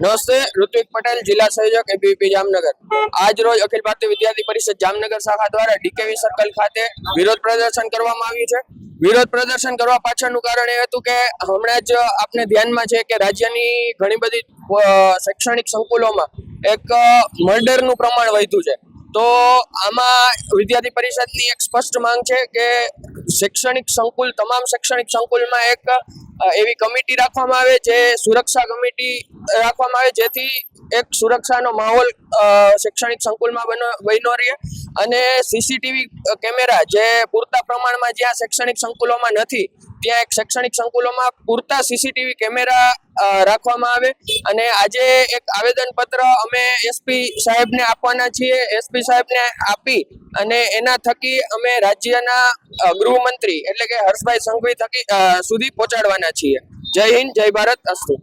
નમસ્તે, ઋત્વિક પટેલ, જિલ્લા સંયોજક એબીપી જામનગર. આજ રોજ અખિલ ભારતીય વિદ્યાર્થી પરિષદ જામનગર શાખા દ્વારા ડીકેવી સર્કલ ખાતે વિરોધ પ્રદર્શન કરવામાં આવ્યું છે. વિરોધ પ્રદર્શન કરવા પાછળનું કારણ એ હતું કે હમણાં જ આપને ધ્યાનમાં છે કે રાજ્યની ઘણી બધી શૈક્ષણિક સંકુલોમાં એક મર્ડરનું પ્રમાણ વધ્યું છે. તો આમાં વિદ્યાર્થી પરિષદની એક સ્પષ્ટ માંગ છે કે શૈક્ષણિક સંકુલ, તમામ શૈક્ષણિક સંકુલમાં એક એવી કમિટી રાખવામાં આવે જે સુરક્ષા કમિટી રાખવામાં આવે જેથી એક સુરક્ષાનો માહોલ શૈક્ષણિક સંકુલમાં બનો, બન્યો રહે. અને સીસીટીવી કેમેરા જે પૂરતા પ્રમાણમાં જ્યાં શૈક્ષણિક સંકુલોમાં નથી, ત્યાં એક શૈક્ષણિક સંકુલોમાં પૂરતા સીસીટીવી કેમેરા રાખવામાં આવે. અને આજે એક આવેદન પત્ર અમે એસપી સાહેબને આપવાના છીએ. એસપી સાહેબને આપી અને એના થકી અમે રાજ્યના ગૃહમંત્રી એટલે કે હર્ષભાઈ સંઘવી થકી સુધી પહોંચાડવાના છીએ. જય હિન્દ, જય ભારત, અસ્તુ.